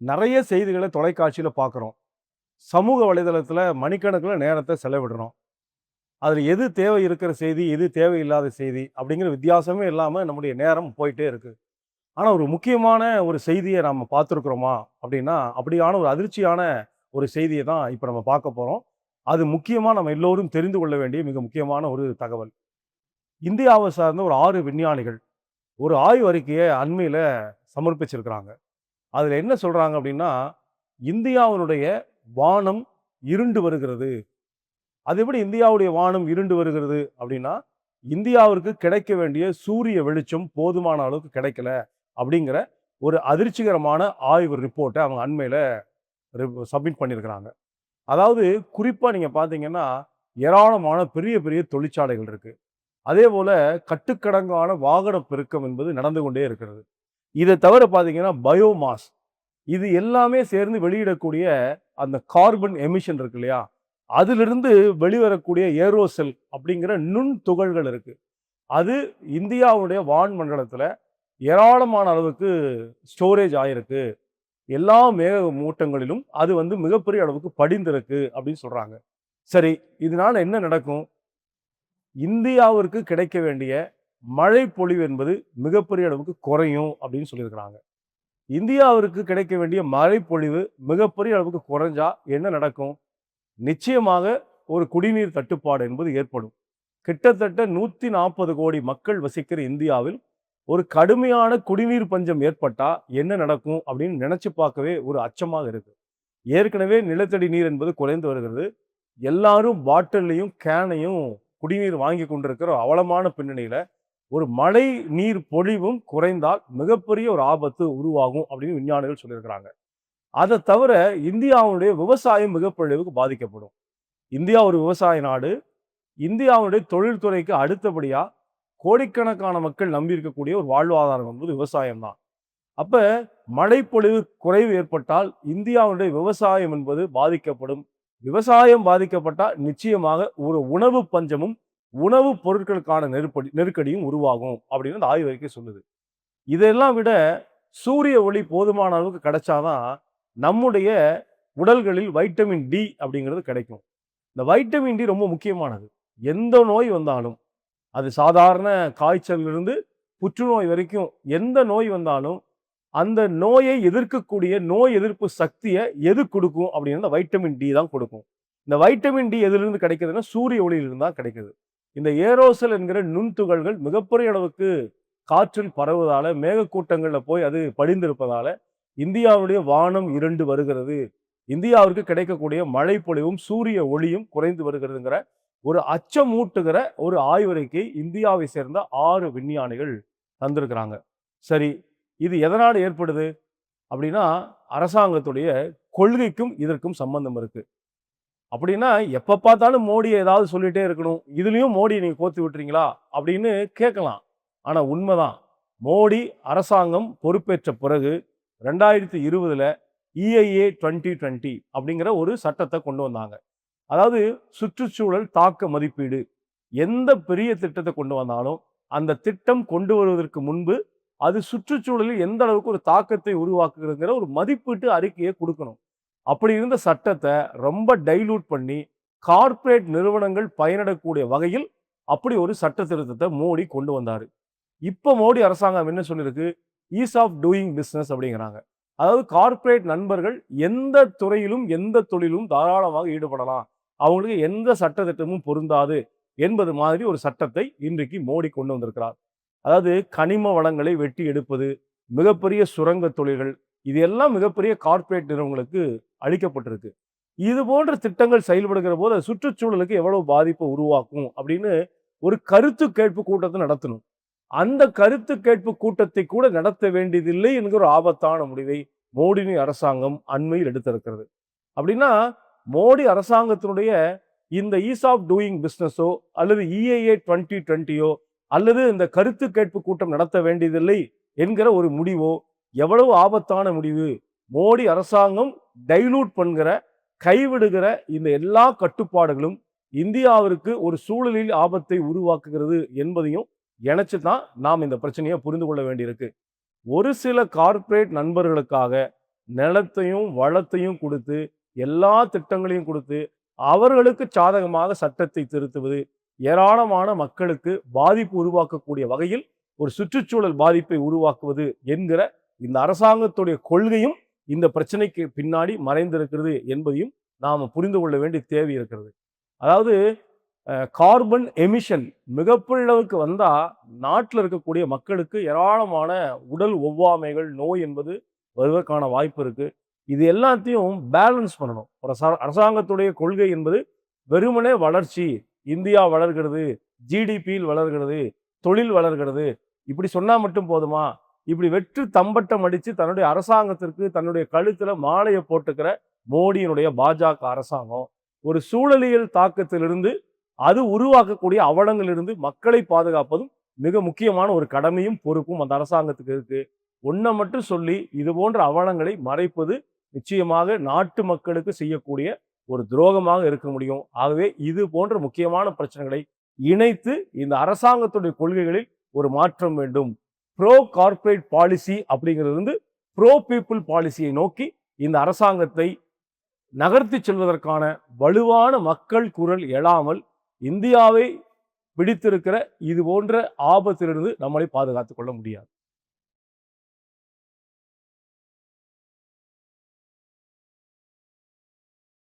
நிறைய செய்திகளை தொலைக்காட்சியில் பார்க்குறோம் சமூக வலைதளத்தில் மணிக்கணக்கில் நேரத்தை செலவிடுறோம். அதில் எது தேவை இருக்கிற செய்தி எது தேவையில்லாத செய்தி அப்படிங்கிற வித்தியாசமே இல்லாமல் நம்முடைய நேரம் போயிட்டே இருக்குது ஆனால் ஒரு முக்கியமான ஒரு செய்தியை நம்ம பார்த்துருக்குறோமா அப்படின்னா அப்படியான ஒரு அதிர்ச்சியான ஒரு செய்தியை தான் இப்போ நம்ம பார்க்க போகிறோம் அது முக்கியமாக நம்ம எல்லோரும் தெரிந்து கொள்ள வேண்டிய மிக முக்கியமான ஒரு தகவல். இந்தியாவை சார்ந்த ஒரு ஆறு விஞ்ஞானிகள் ஒரு ஆய்வு அறிக்கையை அண்மையில் சமர்ப்பிச்சிருக்கிறாங்க. அதில் என்ன சொல்கிறாங்க அப்படின்னா இந்தியாவினுடைய வானம் இருண்டு வருகிறது. அது எப்படி இந்தியாவுடைய வானம் இருண்டு வருகிறது அப்படின்னா இந்தியாவிற்கு கிடைக்க வேண்டிய சூரிய வெளிச்சம் போதுமான அளவுக்கு கிடைக்கல அப்படிங்கிற ஒரு அதிர்ச்சிகரமான ஆய்வு ரிப்போர்ட்டை அவங்க அண்மையில் சப்மிட் பண்ணியிருக்கிறாங்க. அதாவது குறிப்பாக நீங்கள் பார்த்தீங்கன்னா ஏராளமான பெரிய பெரிய தொழிற்சாலைகள் இருக்குது அதே போல் கட்டுக்கடங்கான வாகன பெருக்கம் என்பது நடந்து கொண்டே இருக்கிறது. இதை தவிர பார்த்தீங்கன்னா பயோமாஸ் இது எல்லாமே சேர்ந்து வெளியிடக்கூடிய அந்த கார்பன் எமிஷன் இருக்கு இல்லையா? அதிலிருந்து வெளிவரக்கூடிய ஏரோசெல் அப்படிங்கிற நுண் துகள்கள் இருக்கு. அது இந்தியாவுடைய வான் மண்டலத்தில் ஏராளமான அளவுக்கு ஸ்டோரேஜ் ஆயிருக்கு. எல்லா மேக மூட்டங்களிலும் அது வந்து மிகப்பெரிய அளவுக்கு படிந்திருக்கு அப்படின்னு சொல்றாங்க. சரி இதனால என்ன நடக்கும்? இந்தியாவிற்கு கிடைக்க வேண்டிய மழை பொழிவு என்பது மிகப்பெரிய அளவுக்கு குறையும் அப்படின்னு சொல்லியிருக்கிறாங்க. இந்தியாவிற்கு கிடைக்க வேண்டிய மழை பொழிவு மிகப்பெரிய அளவுக்கு குறைஞ்சா என்ன நடக்கும்? நிச்சயமாக ஒரு குடிநீர் தட்டுப்பாடு என்பது ஏற்படும். கிட்டத்தட்ட நூற்றி நாற்பது கோடி மக்கள் வசிக்கிற இந்தியாவில் ஒரு கடுமையான குடிநீர் பஞ்சம் ஏற்பட்டால் என்ன நடக்கும் அப்படின்னு நினச்சி பார்க்கவே ஒரு அச்சமாக இருக்குது ஏற்கனவே நிலத்தடி நீர் என்பது குறைந்து வருகிறது. எல்லாரும் பாட்டிலையும் கேனையும் குடிநீர் வாங்கி கொண்டிருக்கிற அவலமான பின்னணியில் ஒரு மழை நீர் பொழிவும் குறைந்தால் மிகப்பெரிய ஒரு ஆபத்து உருவாகும் அப்படின்னு விஞ்ஞானிகள் சொல்லியிருக்கிறாங்க. அதை தவிர இந்தியாவுடைய விவசாயம் மிகப்பொழிவுக்கு பாதிக்கப்படும். இந்தியா ஒரு விவசாய நாடு. இந்தியாவுடைய தொழில்துறைக்கு அடுத்தபடியாக கோடிக்கணக்கான மக்கள் நம்பி இருக்கக்கூடிய ஒரு வாழ்வாதாரம் என்பது விவசாயம் தான். மழைப்பொழிவு குறைவு ஏற்பட்டால் இந்தியாவுடைய விவசாயம் என்பது பாதிக்கப்படும். விவசாயம் பாதிக்கப்பட்டால் நிச்சயமாக ஒரு உணவு பஞ்சமும் உணவுப் பொருட்களுக்கான நெருப்படி நெருக்கடியும் உருவாகும் அப்படின்னு அந்த ஆய்வறிக்கை சொல்லுது. இதெல்லாம் விட சூரிய ஒளி போதுமான அளவுக்கு கிடைச்சாதான் நம்முடைய உடல்களில் வைட்டமின் டி அப்படிங்கிறது கிடைக்கும். இந்த வைட்டமின் டி ரொம்ப முக்கியமானது. எந்த நோய் வந்தாலும் அது சாதாரண காய்ச்சலிலிருந்து புற்றுநோய் வரைக்கும் எந்த நோய் வந்தாலும் அந்த நோயை எதிர்க்கக்கூடிய நோய் எதிர்ப்பு சக்தியை எது கொடுக்கும் அப்படின்னா வைட்டமின் டி தான் கொடுக்கும். இந்த வைட்டமின் டி எதிலிருந்து கிடைக்குதுன்னா சூரிய ஒளியிலிருந்து தான் கிடைக்குது. இந்த ஏரோசல் என்கிற நுண்துகள்கள் மிகப்பெரிய அளவுக்கு காற்றில் பரவுவதால மேகக்கூட்டங்களில் போய் அது படிந்திருப்பதால இந்தியாவுடைய வானம் இருண்டு வருகிறது. இந்தியாவிற்கு கிடைக்கக்கூடிய மழை பொழிவும் சூரிய ஒளியும் குறைந்து வருகிறதுங்கிற ஒரு அச்சமூட்டுகிற ஒரு ஆய்வறிக்கை இந்தியாவை சேர்ந்த ஆறு விஞ்ஞானிகள் தந்திருக்கிறாங்க. சரி இது எதனால் ஏற்படுது? அப்படின்னா அரசாங்கத்துடைய கொள்கைக்கும் இதற்கும் சம்பந்தம் இருக்குது அப்படின்னா எப்போ பார்த்தாலும் மோடி ஏதாவது சொல்லிகிட்டே இருக்கணும். இதுலேயும் மோடி நீங்கள் கோத்து விட்டுறீங்களா? அப்படின்னு கேட்கலாம். ஆனால் உண்மைதான். மோடி அரசாங்கம் பொறுப்பேற்ற பிறகு ரெண்டாயிரத்தி இருபதில் இஐஏ டுவெண்ட்டி டுவெண்ட்டி அப்படிங்கிற ஒரு சட்டத்தை கொண்டு வந்தாங்க. அதாவது சுற்றுச்சூழல் தாக்க மதிப்பீடு. எந்த பெரிய திட்டத்தை கொண்டு வந்தாலும் அந்த திட்டம் கொண்டு வருவதற்கு முன்பு அது சுற்றுச்சூழலில் எந்த அளவுக்கு ஒரு தாக்கத்தை உருவாக்குகிறதுங்கிற ஒரு மதிப்பீட்டு அறிக்கையை கொடுக்கணும். அப்படி இருந்த சட்டத்தை ரொம்ப டைலூட் பண்ணி கார்ப்பரேட் நிறுவனங்கள் பயனிடக்கூடிய வகையில் அப்படி ஒரு சட்ட திருத்தத்தை மோடி கொண்டு வந்தார். இப்போ மோடி அரசாங்கம் என்ன சொல்லியிருக்கு? ஈஸ் ஆஃப் டூயிங் பிஸ்னஸ் அப்படிங்கிறாங்க. அதாவது கார்ப்பரேட் நண்பர்கள் எந்த துறையிலும் எந்த தொழிலும் தாராளமாக ஈடுபடலாம். அவங்களுக்கு எந்த சட்டத்திட்டமும் பொருந்தாது என்பது மாதிரி ஒரு சட்டத்தை இன்றைக்கு மோடி கொண்டு வந்திருக்கிறார். அதாவது கனிம வளங்களை வெட்டி எடுப்பது மிகப்பெரிய சுரங்க தொழில்கள் இது எல்லாம் மிகப்பெரிய கார்ப்பரேட் நிறுவனங்களுக்கு அளிக்கப்பட்டிருக்கு. இது போன்ற திட்டங்கள் செயல்படுகிற போது அது சுற்றுச்சூழலுக்கு எவ்வளவு பாதிப்பை உருவாக்கும் அப்படின்னு ஒரு கருத்து கேட்பு கூட்டத்தை நடத்தணும். அந்த கருத்து கேட்பு கூட்டத்தை கூட நடத்த வேண்டியதில்லை என்கிற ஒரு ஆபத்தான முடிவை மோடினி அரசாங்கம் அண்மையில் எடுத்திருக்கிறது. அப்படின்னா மோடி அரசாங்கத்தினுடைய இந்த ஈஸ் ஆஃப் டூயிங் பிஸ்னஸோ அல்லது இஏஏ டுவெண்ட்டி டுவெண்ட்டியோ அல்லது இந்த கருத்து கேட்பு கூட்டம் நடத்த வேண்டியதில்லை என்கிற ஒரு முடிவோ எவ்வளவு ஆபத்தான முடிவு? மோடி அரசாங்கம் டைலூட் பண்ணுகிற கைவிடுகிற இந்த எல்லா கட்டுப்பாடுகளும் இந்தியாவிற்கு ஒரு சூழலில் ஆபத்தை உருவாக்குகிறது என்பதையும் இணைச்சு தான் நாம் இந்த பிரச்சனையை புரிந்து கொள்ள வேண்டியிருக்கு. ஒரு சில கார்ப்பரேட் நண்பர்களுக்காக நிலத்தையும் வளத்தையும் கொடுத்து எல்லா திட்டங்களையும் கொடுத்து அவர்களுக்கு சாதகமாக சட்டத்தை திருத்துவது ஏராளமான மக்களுக்கு பாதிப்பு உருவாக்கக்கூடிய வகையில் ஒரு சுற்றுச்சூழல் பாதிப்பை உருவாக்குவது என்கிற இந்த அரசாங்கத்துடைய கொள்கையும் இந்த பிரச்சனைக்கு பின்னாடி மறைந்திருக்கிறது என்பதையும் நாம் புரிந்து கொள்ள வேண்டிய தேவை இருக்கிறது. அதாவது கார்பன் எமிஷன் மிகப்பெரியளவுக்கு வந்தால் நாட்டில் இருக்கக்கூடிய மக்களுக்கு ஏராளமான உடல் ஒவ்வாமைகள் நோய் என்பது வருவதற்கான வாய்ப்பு இருக்குது இது எல்லாத்தையும் பேலன்ஸ் பண்ணணும். ஒரு அரசாங்கத்துடைய கொள்கை என்பது வெறுமனே வளர்ச்சி இந்தியா வளர்கிறது ஜிடிபியில் வளர்கிறது தொழில் வளர்கிறது. இப்படி சொன்னால் மட்டும் போதுமா? இப்படி வெற்று தம்பட்டம் அடித்து தன்னுடைய அரசாங்கத்திற்கு தன்னுடைய கழுத்தில் மாலையை போட்டுக்கிற மோடியினுடைய பாஜக அரசாங்கம் ஒரு சூழலியல் தாக்கத்திலிருந்து அது உருவாக்கக்கூடிய அவலங்களிலிருந்து மக்களை பாதுகாப்பதும் மிக முக்கியமான ஒரு கடமையும் பொறுப்பும் அந்த அரசாங்கத்துக்கு இருக்கு. ஒன்றை மட்டும் சொல்லி இது போன்ற அவலங்களை மறைப்பது நிச்சயமாக நாட்டு மக்களுக்கு செய்யக்கூடிய ஒரு துரோகமாக இருக்க முடியும். ஆகவே இது போன்ற முக்கியமான பிரச்சனைகளை இணைத்து இந்த அரசாங்கத்துடைய கொள்கைகளில் ஒரு மாற்றம் வேண்டும். ப்ரோ கார்ப்பரேட் பாலிசி அப்படிங்கிறது வந்து ப்ரோ பீப்புள் பாலிசியை நோக்கி இந்த அரசாங்கத்தை நகர்த்தி செல்வதற்கான வலுவான மக்கள் குரல் எழாமல் இந்தியாவை பிடித்திருக்கிற இது போன்ற ஆபத்திலிருந்து நம்மளை பாதுகாத்துக் கொள்ள முடியாது.